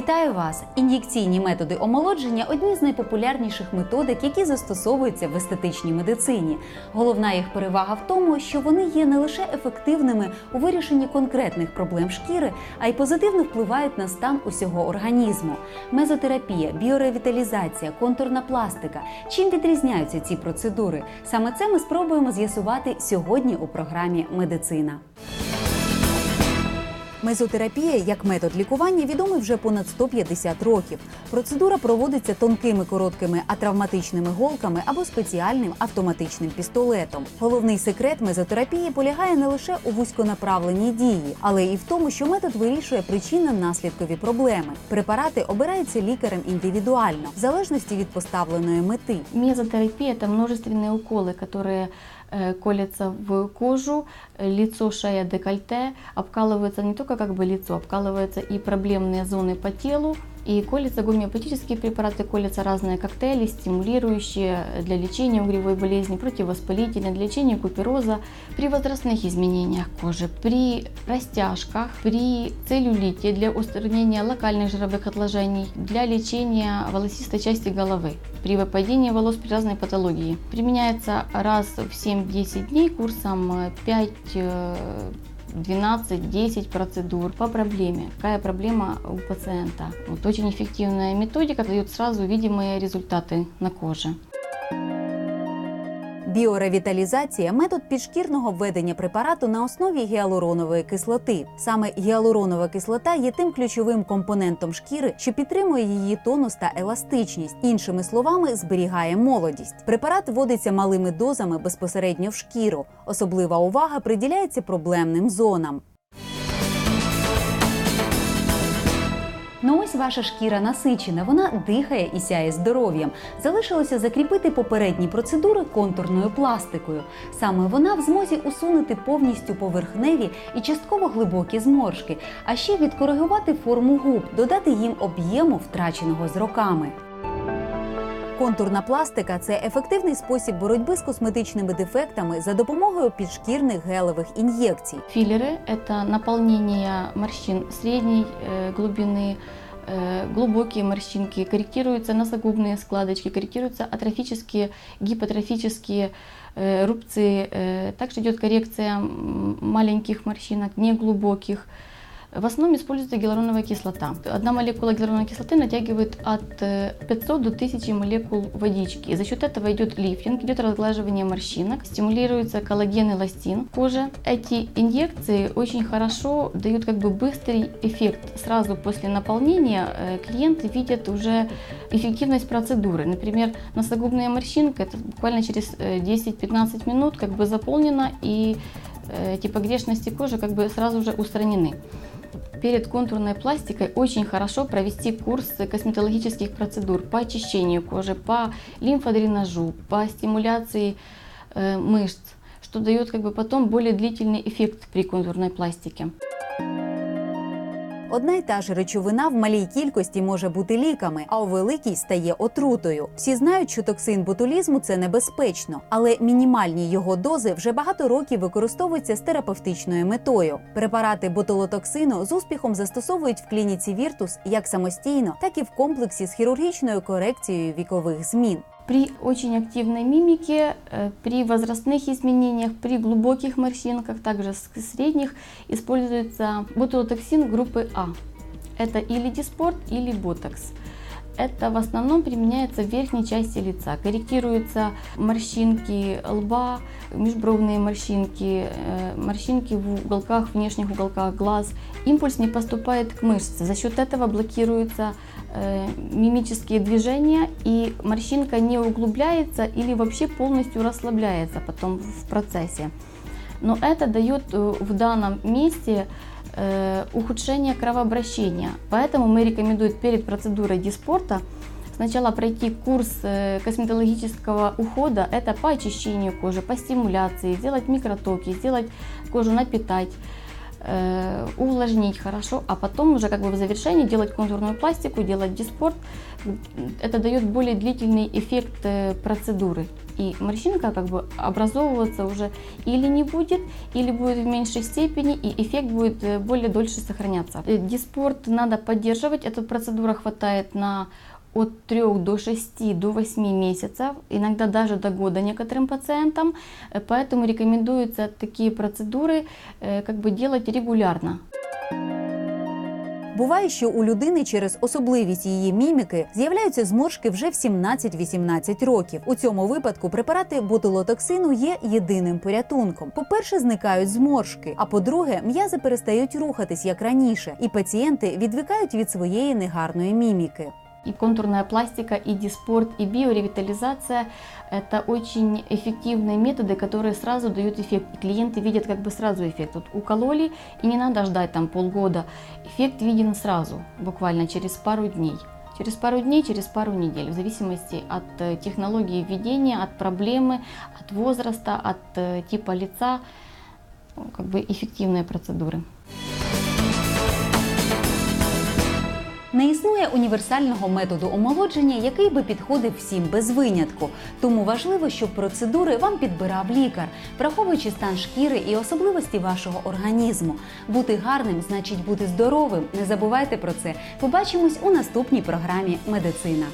Вітаю вас! Ін'єкційні методи омолодження одні з найпопулярніших методик, які застосовуються в естетичній медицині. Головна їх перевага в тому, що вони є не лише ефективними у вирішенні конкретних проблем шкіри, а й позитивно впливають на стан усього організму. Мезотерапія, біоревіталізація, контурна пластика. Чим відрізняються ці процедури? Саме це ми спробуємо з'ясувати сьогодні у програмі Медицина. Мезотерапія як метод лікування відомий вже понад 150 років. Процедура проводиться тонкими короткими атравматичними голками або спеціальним автоматичним пістолетом. Головний секрет мезотерапії полягає не лише у вузьконаправленій дії, але і в тому, що метод вирішує причинно-наслідкові проблеми. Препарати обираються лікарем індивідуально, в залежності від поставленої мети. Мезотерапия – это множественные уколы, которые э, колятся в кожу, э, лицо, шея, декольте. Обкалывается не только как бы лицо, обкалываются и проблемные зоны по телу. И колятся гомеопатические препараты, колятся разные коктейли, стимулирующие для лечения угревой болезни, противовоспалительные, для лечения купероза, при возрастных изменениях кожи, при растяжках, при целлюлите, для устранения локальных жировых отложений, для лечения волосистой части головы, при выпадении волос при разной патологии. Применяется раз в 7-10 дней курсом э, 5 э, 12-10 процедур по проблеме. Какая проблема у пациента? Вот очень эффективная методика дает сразу видимые результаты на коже. Біоревіталізація метод підшкірного введення препарату на основі гіалуронової кислоти. Саме гіалуронова кислота є тим ключовим компонентом шкіри, що підтримує її тонус та еластичність. Іншими словами, зберігає молодість. Препарат вводиться малими дозами безпосередньо в шкіру. Особлива увага приділяється проблемним зонам. Ну ось ваша шкіра насичена, вона дихає і сяє здоров'ям. Залишилося закріпити попередні процедури контурною пластикою. Саме вона в змозі усунути повністю поверхневі і частково глибокі зморшки, а ще відкоригувати форму губ, додати їм об'єму, втраченого з роками. Контурна пластика це ефективний спосіб боротьби з косметичними дефектами за допомогою підшкірних гелевих ін'єкцій. Филлеры – это наполнение морщин средней э, глубины, э, глубокие морщинки, корректируются носогубные складочки, корректируются атрофические, гипотрофические э, рубцы. Э, Также идет коррекция м, маленьких морщинок, неглубоких. В основном используется гиалуроновая кислота. Одна молекула гиалуроновой кислоты натягивает от э, 500 до 1000 молекул водички. За счет этого идет лифтинг, идет разглаживание морщинок, стимулируется коллаген и эластин в коже. Эти инъекции очень хорошо дают как бы быстрый эффект. Сразу после наполнения э, клиенты видят уже эффективность процедуры. Например, носогубная морщинка, это буквально через э, 10-15 минут как бы заполнена и э, эти погрешности кожи как бы сразу же устранены. Перед контурной пластикой очень хорошо провести курс косметологических процедур по очищению кожи, по лимфодренажу, по стимуляции э, мышц, что дает как бы потом более длительный эффект при контурной пластике. Одна й та ж речовина в малій кількості може бути ліками, а у великій стає отрутою. Всі знають, що токсин ботулізму це небезпечно, але мінімальні його дози вже багато років використовуються з терапевтичною метою. Препарати ботулотоксину з успіхом застосовують в клініці Віртус як самостійно, так і в комплексі з хірургічною корекцією вікових змін. При очень активной мимике, э, при возрастных изменениях, при глубоких морщинках, также средних, используется ботулотоксин группы А. Это или диспорт, или ботокс. Это в основном применяется в верхней части лица. Корректируются морщинки лба, межбровные морщинки, э, морщинки в уголках, внешних уголках глаз. Импульс не поступает к мышце. За счет этого блокируются э, мимические движения, и морщинка не углубляется или вообще полностью расслабляется потом в процессе. Но это дает э, в данном месте э, ухудшение кровообращения. Поэтому мы рекомендуем перед процедурой диспорта сначала пройти курс э, косметологического ухода. Это по очищению кожи, по стимуляции, сделать микротоки, сделать кожу напитать. увлажнить хорошо, а потом уже как бы в завершении делать контурную пластику, делать диспорт. Это дает более длительный эффект процедуры. И морщинка как бы образовываться уже или не будет, или будет в меньшей степени, и эффект будет э, более дольше сохраняться. Э, Диспорт надо поддерживать, эта процедура хватает на от 3 до 6 до 8 месяцев, иногда даже до года некоторым пациентам, Э, поэтому рекомендуется такие процедуры как бы делать регулярно. Буває, що у людини через особливість її міміки з'являються зморшки вже в 17-18 років. У цьому випадку препарати ботулотоксину є єдиним порятунком. По-перше, зникають зморшки. А по-друге, м'язи перестають рухатись як раніше, і пацієнти відвикають від своєї негарної міміки. И контурная пластика, и диспорт, и биоревитализация – это очень эффективные методы, которые сразу дают эффект. И клиенты видят как бы сразу эффект. Вот укололи, и не надо ждать там полгода. Эффект виден сразу, буквально через пару дней. Через пару дней, через пару недель, в зависимости от э, технологии введения, от проблемы, от возраста, от э, типа лица, как бы эффективные процедуры. Не існує універсального методу омолодження, який би підходив всім без винятку. Тому важливо, щоб процедури вам підбирав лікар, враховуючи стан шкіри і особливості вашого організму. Бути гарним значить бути здоровим. Не забувайте про це. Побачимось у наступній програмі Медицина.